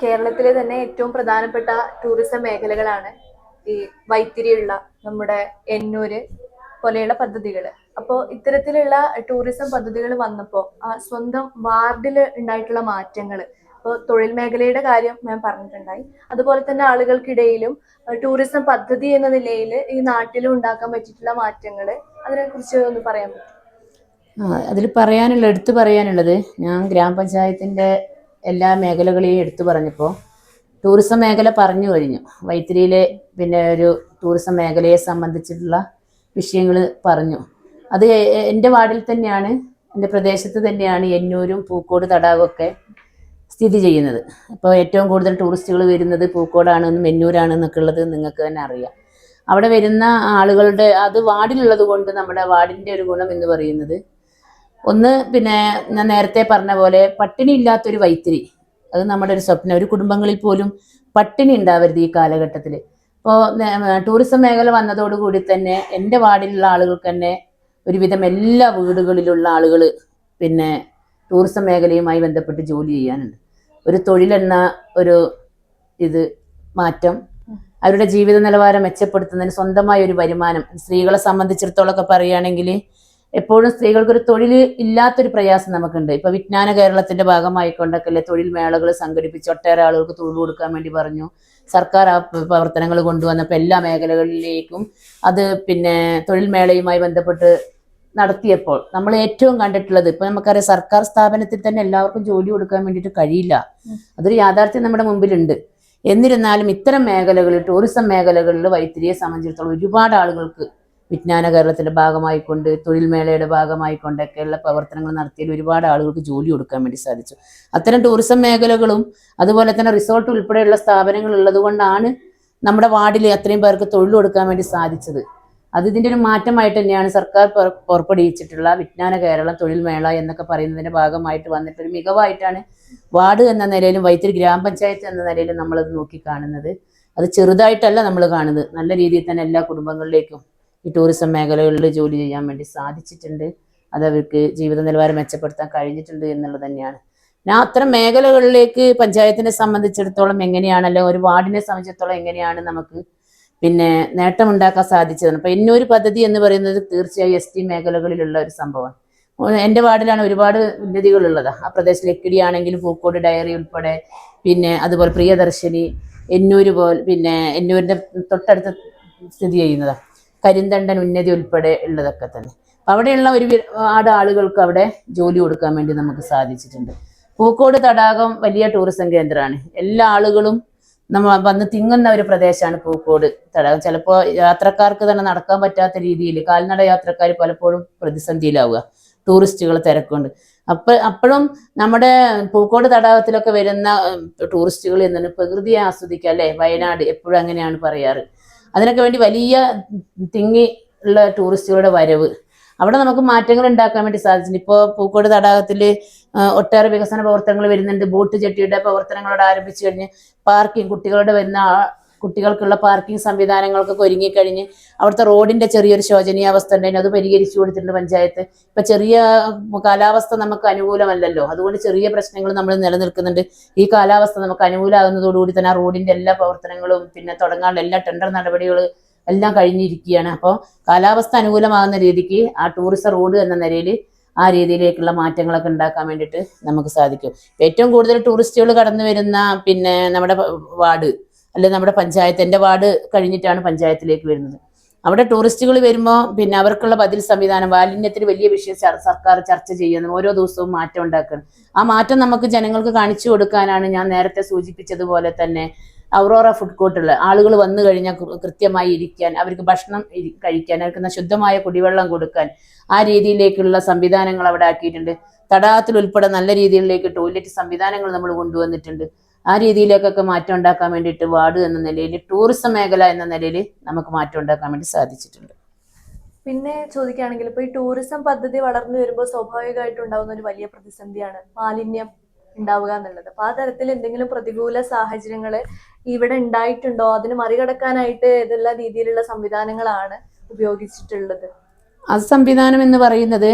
കേരളത്തിലെ തന്നെ ഏറ്റവും പ്രധാനപ്പെട്ട ടൂറിസം മേഖലകളാണ് ഈ വൈത്തിരിയുള്ള നമ്മുടെ എന്നൂര് പോലെയുള്ള പദ്ധതികൾ അപ്പോൾ ഇത്തരത്തിലുള്ള ടൂറിസം പദ്ധതികൾ വന്നപ്പോൾ ആ സ്വന്തം വാർഡിൽ ഉണ്ടായിട്ടുള്ള മാറ്റങ്ങൾ ഇപ്പോൾ തൊഴിൽ മേഖലയുടെ കാര്യം ഞാൻ പറഞ്ഞിട്ടുണ്ടായി. അതുപോലെ തന്നെ ആളുകൾക്കിടയിലും ടൂറിസം പദ്ധതി എന്ന നിലയിൽ ഈ നാട്ടിലും ഉണ്ടാക്കാൻ പറ്റിയിട്ടുള്ള മാറ്റങ്ങൾ അതിനെക്കുറിച്ച് ഒന്ന് പറയാൻ പറ്റും അതിൽ പറയാനുള്ള എടുത്തു പറയാനുള്ളത് ഞാൻ ഗ്രാമപഞ്ചായത്തിന്റെ എല്ലാ മേഖലകളെയും എടുത്തു പറഞ്ഞപ്പോൾ ടൂറിസം മേഖല പറഞ്ഞു കഴിഞ്ഞു. വൈത്തിരിയിലെ പിന്നെ ഒരു ടൂറിസം മേഖലയെ സംബന്ധിച്ചിട്ടുള്ള വിഷയങ്ങൾ പറഞ്ഞു. അത് എന്റെ വാർഡിൽ തന്നെയാണ് എന്റെ പ്രദേശത്ത് തന്നെയാണ് എന്നൂരും പൂക്കോട് തടാകമൊക്കെ സ്ഥിതി ചെയ്യുന്നത്. ഇപ്പോൾ ഏറ്റവും കൂടുതൽ ടൂറിസ്റ്റുകൾ വരുന്നത് പൂക്കോടാണെന്നും എന്നൂരാണെന്നൊക്കെ ഉള്ളത് നിങ്ങൾക്ക് തന്നെ അറിയാം. അവിടെ വരുന്ന ആളുകളുടെ അത് വാർഡിലുള്ളത് കൊണ്ട് നമ്മുടെ വാർഡിന്റെ ഒരു ഗുണം എന്ന് പറയുന്നത് ഒന്ന് പിന്നെ ഞാൻ നേരത്തെ പറഞ്ഞ പോലെ പട്ടിണി ഇല്ലാത്തൊരു വൈത്തിരി. അത് നമ്മുടെ ഒരു സ്വപ്നം. ഒരു കുടുംബങ്ങളിൽ പോലും പട്ടിണി ഉണ്ടാവരുത് ഈ കാലഘട്ടത്തിൽ. ഇപ്പോൾ ടൂറിസം മേഖല വന്നതോടുകൂടി തന്നെ എന്റെ വാർഡിലുള്ള ആളുകൾക്ക് തന്നെ ഒരുവിധം എല്ലാ വീടുകളിലുള്ള ആളുകൾ പിന്നെ ടൂറിസം മേഖലയുമായി ബന്ധപ്പെട്ട് ജോലി ചെയ്യാനുണ്ട്. ഒരു തൊഴിലെന്ന ഒരു ഇത് മാറ്റം അവരുടെ ജീവിത നിലവാരം മെച്ചപ്പെടുത്തുന്നതിന് സ്വന്തമായ ഒരു വരുമാനം. സ്ത്രീകളെ സംബന്ധിച്ചിടത്തോളം ഒക്കെ പറയുകയാണെങ്കിൽ എപ്പോഴും സ്ത്രീകൾക്കൊരു തൊഴിൽ ഇല്ലാത്തൊരു പ്രയാസം നമുക്കുണ്ട്. ഇപ്പൊ വിജ്ഞാന കേരളത്തിന്റെ ഭാഗമായിക്കൊണ്ടൊക്കെ അല്ലെ തൊഴിൽ മേളകൾ സംഘടിപ്പിച്ച് ഒട്ടേറെ ആളുകൾക്ക് തൊഴിൽ കൊടുക്കാൻ വേണ്ടി പറഞ്ഞു. സർക്കാർ പ്രവർത്തനങ്ങൾ കൊണ്ടുവന്നപ്പോൾ എല്ലാ മേഖലകളിലേക്കും അത് പിന്നെ തൊഴിൽ മേളയുമായി ബന്ധപ്പെട്ട് നടത്തിയപ്പോൾ നമ്മൾ ഏറ്റവും കണ്ടിട്ടുള്ളത് ഇപ്പൊ നമുക്കറിയാം സർക്കാർ സ്ഥാപനത്തിൽ തന്നെ എല്ലാവർക്കും ജോലി കൊടുക്കാൻ വേണ്ടിയിട്ട് കഴിയില്ല. അതൊരു യാഥാർത്ഥ്യം നമ്മുടെ മുമ്പിലുണ്ട്. എന്നിരുന്നാലും ഇത്തരം മേഖലകളിൽ ടൂറിസം മേഖലകളിൽ വൈത്തിരിയെ സംബന്ധിച്ചിടത്തോളം ഒരുപാട് ആളുകൾക്ക് വിജ്ഞാന കേരളത്തിന്റെ ഭാഗമായിക്കൊണ്ട് തൊഴിൽ മേളയുടെ ഭാഗമായിക്കൊണ്ടൊക്കെയുള്ള പ്രവർത്തനങ്ങൾ നടത്തിയതിൽ ഒരുപാട് ആളുകൾക്ക് ജോലി കൊടുക്കാൻ വേണ്ടി സാധിച്ചു. അത്തരം ടൂറിസം മേഖലകളും അതുപോലെ തന്നെ റിസോർട്ട് ഉൾപ്പെടെയുള്ള സ്ഥാപനങ്ങൾ ഉള്ളതുകൊണ്ടാണ് നമ്മുടെ വാർഡിൽ അത്രയും പേർക്ക് തൊഴിൽ കൊടുക്കാൻ വേണ്ടി സാധിച്ചത്. അത് ഇതിന്റെ ഒരു മാറ്റമായിട്ട് തന്നെയാണ് സർക്കാർ പുറ- പുറപ്പെടുവിച്ചിട്ടുള്ള വിജ്ഞാന കേരളം തൊഴിൽ മേള എന്നൊക്കെ പറയുന്നതിന്റെ ഭാഗമായിട്ട് വന്നിട്ട് ഒരു മികവായിട്ടാണ് വാർഡ് എന്ന നിലയിലും വൈത്തിരി ഗ്രാമപഞ്ചായത്ത് എന്ന നിലയിലും നമ്മളത് നോക്കി കാണുന്നത്. അത് ചെറുതായിട്ടല്ല നമ്മൾ കാണുന്നത്. നല്ല രീതിയിൽ തന്നെ എല്ലാ കുടുംബങ്ങളിലേക്കും ഈ ടൂറിസം മേഖലകളിൽ ജോലി ചെയ്യാൻ വേണ്ടി സാധിച്ചിട്ടുണ്ട്. അത് അവർക്ക് ജീവിത നിലവാരം മെച്ചപ്പെടുത്താൻ കഴിഞ്ഞിട്ടുണ്ട് എന്നുള്ളത് തന്നെയാണ്. പിന്നെ അത്തരം മേഖലകളിലേക്ക് പഞ്ചായത്തിനെ സംബന്ധിച്ചിടത്തോളം എങ്ങനെയാണ് അല്ലെങ്കിൽ ഒരു വാർഡിനെ സംബന്ധിച്ചിടത്തോളം എങ്ങനെയാണ് നമുക്ക് പിന്നെ നേട്ടമുണ്ടാക്കാൻ സാധിച്ചത്? അപ്പൊ എന്നൊരു പദ്ധതി എന്ന് പറയുന്നത് തീർച്ചയായും എസ് ടി മേഖലകളിലുള്ള ഒരു സംഭവമാണ്. എന്റെ വാർഡിലാണ് ഒരുപാട് ഉന്നതികളുള്ളത് ആ പ്രദേശത്തിൽ എക്കിടിയാണെങ്കിലും പൂക്കോട് ഡയറി ഉൾപ്പെടെ പിന്നെ അതുപോലെ പ്രിയദർശിനി എന്നൂര് പോലെ പിന്നെ എന്നൂരിന്റെ തൊട്ടടുത്ത് സ്ഥിതി ചെയ്യുന്നതാണ്. കരിന്തണ്ടൻ ഉന്നതി ഉൾപ്പെടെ ഉള്ളതൊക്കെ തന്നെ. അപ്പം അവിടെയുള്ള ഒരുപാട് ആളുകൾക്ക് അവിടെ ജോലി കൊടുക്കാൻ വേണ്ടി നമുക്ക് സാധിച്ചിട്ടുണ്ട്. പൂക്കോട് തടാകം വലിയ ടൂറിസം കേന്ദ്രമാണ്. എല്ലാ ആളുകളും നമ്മൾ വന്ന് തിങ്ങുന്ന ഒരു പ്രദേശമാണ് പൂക്കോട് തടാകം. ചിലപ്പോൾ യാത്രക്കാർക്ക് തന്നെ നടക്കാൻ പറ്റാത്ത രീതിയിൽ കാൽനട യാത്രക്കാർ പലപ്പോഴും പ്രതിസന്ധിയിലാവുക. ടൂറിസ്റ്റുകൾ തിരക്കുണ്ട്. അപ്പൊ അപ്പോഴും നമ്മുടെ പൂക്കോട് തടാകത്തിലൊക്കെ വരുന്ന ടൂറിസ്റ്റുകൾ എന്താണ് പ്രകൃതിയെ ആസ്വദിക്കുക അല്ലേ? വയനാട് എപ്പോഴും അങ്ങനെയാണ് പറയാറ്. അതിനൊക്കെ വേണ്ടി വലിയ തിങ്ങി ഉള്ള ടൂറിസ്റ്റുകളുടെ വരവ്. അവിടെ നമുക്ക് മാറ്റങ്ങൾ ഉണ്ടാക്കാൻ വേണ്ടി സാധിച്ചിട്ടുണ്ട്. ഇപ്പോൾ പൂക്കോട് തടാകത്തിൽ ഒട്ടേറെ വികസന പ്രവർത്തനങ്ങൾ വരുന്നുണ്ട്. ബോട്ട് ജെട്ടിയുടെ പ്രവർത്തനങ്ങളോട് ആരംഭിച്ചു കഴിഞ്ഞ് പാർക്കിംഗ് കുട്ടികളുടെ വരുന്ന കുട്ടികൾക്കുള്ള പാർക്കിംഗ് സംവിധാനങ്ങൾക്കൊക്കെ ഒരുങ്ങിക്കഴിഞ്ഞ് അവിടുത്തെ റോഡിന്റെ ചെറിയൊരു ശോചനീയാവസ്ഥ ഉണ്ടായിരുന്നു. അത് പരിഹരിച്ചു കൊടുത്തിട്ടുണ്ട് പഞ്ചായത്ത്. ഇപ്പൊ ചെറിയ കാലാവസ്ഥ നമുക്ക് അനുകൂലമല്ലല്ലോ. അതുകൊണ്ട് ചെറിയ പ്രശ്നങ്ങൾ നമ്മൾ നിലനിൽക്കുന്നുണ്ട്. ഈ കാലാവസ്ഥ നമുക്ക് അനുകൂലമാകുന്നതോടുകൂടി തന്നെ ആ റോഡിന്റെ എല്ലാ പ്രവർത്തനങ്ങളും പിന്നെ തുടങ്ങാനുള്ള എല്ലാ ടെൻഡർ നടപടികൾ എല്ലാം കഴിഞ്ഞിരിക്കുകയാണ്. അപ്പോൾ കാലാവസ്ഥ അനുകൂലമാകുന്ന രീതിക്ക് ആ ടൂറിസം റോഡ് എന്ന നിലയിൽ ആ രീതിയിലേക്കുള്ള മാറ്റങ്ങളൊക്കെ ഉണ്ടാക്കാൻ വേണ്ടിയിട്ട് നമുക്ക് സാധിക്കും. ഏറ്റവും കൂടുതൽ ടൂറിസ്റ്റുകൾ കടന്നു വരുന്ന പിന്നെ നമ്മുടെ വാർഡ് അല്ലെങ്കിൽ നമ്മുടെ പഞ്ചായത്ത് എന്റെ വാർഡ് കഴിഞ്ഞിട്ടാണ് പഞ്ചായത്തിലേക്ക് വരുന്നത്. അവിടെ ടൂറിസ്റ്റുകൾ വരുമ്പോൾ പിന്നെ അവർക്കുള്ള ബദൽ സംവിധാനം മാലിന്യത്തിന് വലിയ വിഷയം സർക്കാർ ചർച്ച ചെയ്യുന്നു ഓരോ ദിവസവും മാറ്റം ഉണ്ടാക്കണം ആ മാറ്റം നമുക്ക് ജനങ്ങൾക്ക് കാണിച്ചു കൊടുക്കാനാണ് ഞാൻ നേരത്തെ സൂചിപ്പിച്ചതുപോലെ തന്നെ ഔറോറ ഫുഡ് കോർട്ടുള്ള ആളുകൾ വന്നു കഴിഞ്ഞാൽ കൃത്യമായി ഇരിക്കാൻ അവർക്ക് ഭക്ഷണം കഴിക്കാൻ അവർക്ക് ശുദ്ധമായ കുടിവെള്ളം കൊടുക്കാൻ ആ രീതിയിലേക്കുള്ള സംവിധാനങ്ങൾ അവിടെ ആക്കിയിട്ടുണ്ട്. തടാകത്തിൽ ഉൾപ്പെടെ നല്ല രീതിയിലേക്ക് ടോയ്ലറ്റ് സംവിധാനങ്ങൾ നമ്മൾ കൊണ്ടുവന്നിട്ടുണ്ട്. ആ രീതിയിലേക്കൊക്കെ മാറ്റം ഉണ്ടാക്കാൻ വേണ്ടിയിട്ട് വാർഡ് എന്ന നിലയിൽ ടൂറിസം മേഖല എന്ന നിലയിൽ നമുക്ക് മാറ്റം ഉണ്ടാക്കാൻ വേണ്ടി സാധിച്ചിട്ടുണ്ട്. പിന്നെ ചോദിക്കുകയാണെങ്കിൽ ഇപ്പൊ ഈ ടൂറിസം പദ്ധതി വളർന്നു വരുമ്പോൾ സ്വാഭാവികമായിട്ട് ഉണ്ടാകുന്ന ഒരു വലിയ പ്രതിസന്ധിയാണ് മാലിന്യം ഉണ്ടാവുക എന്നുള്ളത്. അപ്പൊ ആ തരത്തിൽ എന്തെങ്കിലും പ്രതികൂല സാഹചര്യങ്ങൾ ഇവിടെ ഉണ്ടായിട്ടുണ്ടോ? അതിന് മറികടക്കാനായിട്ട് ഏതെല്ലാം രീതിയിലുള്ള സംവിധാനങ്ങളാണ് ഉപയോഗിച്ചിട്ടുള്ളത്? അത് സംവിധാനം എന്ന് പറയുന്നത്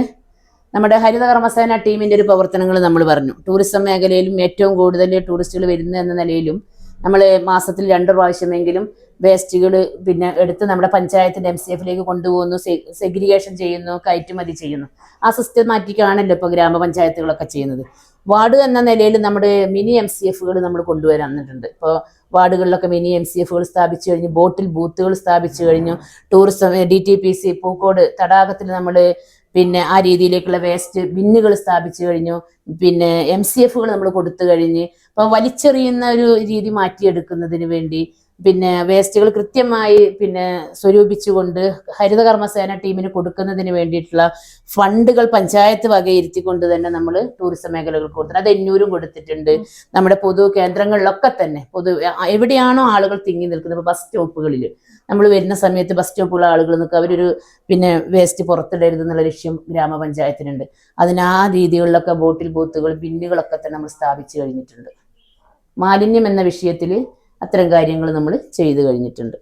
നമ്മുടെ ഹരിത കർമ്മസേന ടീമിന്റെ ഒരു പ്രവർത്തനങ്ങൾ നമ്മൾ പറഞ്ഞു. ടൂറിസം മേഖലയിലും ഏറ്റവും കൂടുതൽ ടൂറിസ്റ്റുകൾ വരുന്ന എന്ന നിലയിലും നമ്മൾ മാസത്തിൽ രണ്ട് പ്രാവശ്യമെങ്കിലും വേസ്റ്റുകൾ പിന്നെ എടുത്ത് നമ്മുടെ പഞ്ചായത്തിന്റെ എം സി എഫിലേക്ക് കൊണ്ടുപോകുന്നു സെഗ്രിഗേഷൻ ചെയ്യുന്നു കയറ്റുമതി ചെയ്യുന്നു. ആ സിസ്റ്റമാറ്റിക്കാണല്ലോ ഇപ്പോൾ ഗ്രാമപഞ്ചായത്തുകളൊക്കെ ചെയ്യുന്നത്. വാർഡ് എന്ന നിലയിൽ നമ്മുടെ മിനി എം സി എഫുകൾ നമ്മൾ കൊണ്ടുവരാന്നിട്ടുണ്ട് ഇപ്പോൾ വാർഡുകളിലൊക്കെ മിനി എം സി എഫുകൾ സ്ഥാപിച്ചു കഴിഞ്ഞു ബോട്ടിൽ ബൂത്തുകൾ സ്ഥാപിച്ചു കഴിഞ്ഞു tourism D T P C Pookode തടാകത്തിൽ നമ്മൾ പിന്നെ ആ രീതിയിലേക്കുള്ള വേസ്റ്റ് ബിന്നുകൾ സ്ഥാപിച്ചു കഴിഞ്ഞു. പിന്നെ എം സി എഫുകൾ നമ്മൾ കൊടുത്തു കഴിഞ്ഞ്. അപ്പോൾ വലിച്ചെറിയുന്ന ഒരു രീതി മാറ്റിയെടുക്കുന്നതിന് വേണ്ടി പിന്നെ വേസ്റ്റുകൾ കൃത്യമായി പിന്നെ സ്വരൂപിച്ചുകൊണ്ട് ഹരിതകർമ്മസേന ടീമിന് കൊടുക്കുന്നതിന് വേണ്ടിയിട്ടുള്ള ഫണ്ടുകൾ പഞ്ചായത്ത് വകയിരുത്തിക്കൊണ്ട് തന്നെ നമ്മൾ ടൂറിസം മേഖലകൾ കൊടുത്തിട്ടുണ്ട്. അത് എന്നൂരും കൊടുത്തിട്ടുണ്ട്. നമ്മുടെ പൊതു കേന്ദ്രങ്ങളിലൊക്കെ തന്നെ പൊതു എവിടെയാണോ ആളുകൾ തിങ്ങി നിൽക്കുന്നത്. ബസ് സ്റ്റോപ്പുകളിൽ നമ്മൾ വരുന്ന സമയത്ത് ബസ് സ്റ്റോപ്പുള്ള ആളുകൾ നിൽക്കുക. അവരൊരു പിന്നെ വേസ്റ്റ് പുറത്തിടരുത് എന്നുള്ള ലക്ഷ്യം ഗ്രാമപഞ്ചായത്തിനുണ്ട്. അതിന് ആ രീതികളിലൊക്കെ ബോട്ടിൽ ബൂത്തുകൾ ബിന്നുകളൊക്കെ തന്നെ നമ്മൾ സ്ഥാപിച്ചു കഴിഞ്ഞിട്ടുണ്ട്. മാലിന്യം എന്ന വിഷയത്തിൽ അത്തരം കാര്യങ്ങൾ നമ്മൾ ചെയ്തു കഴിഞ്ഞിട്ടുണ്ട്.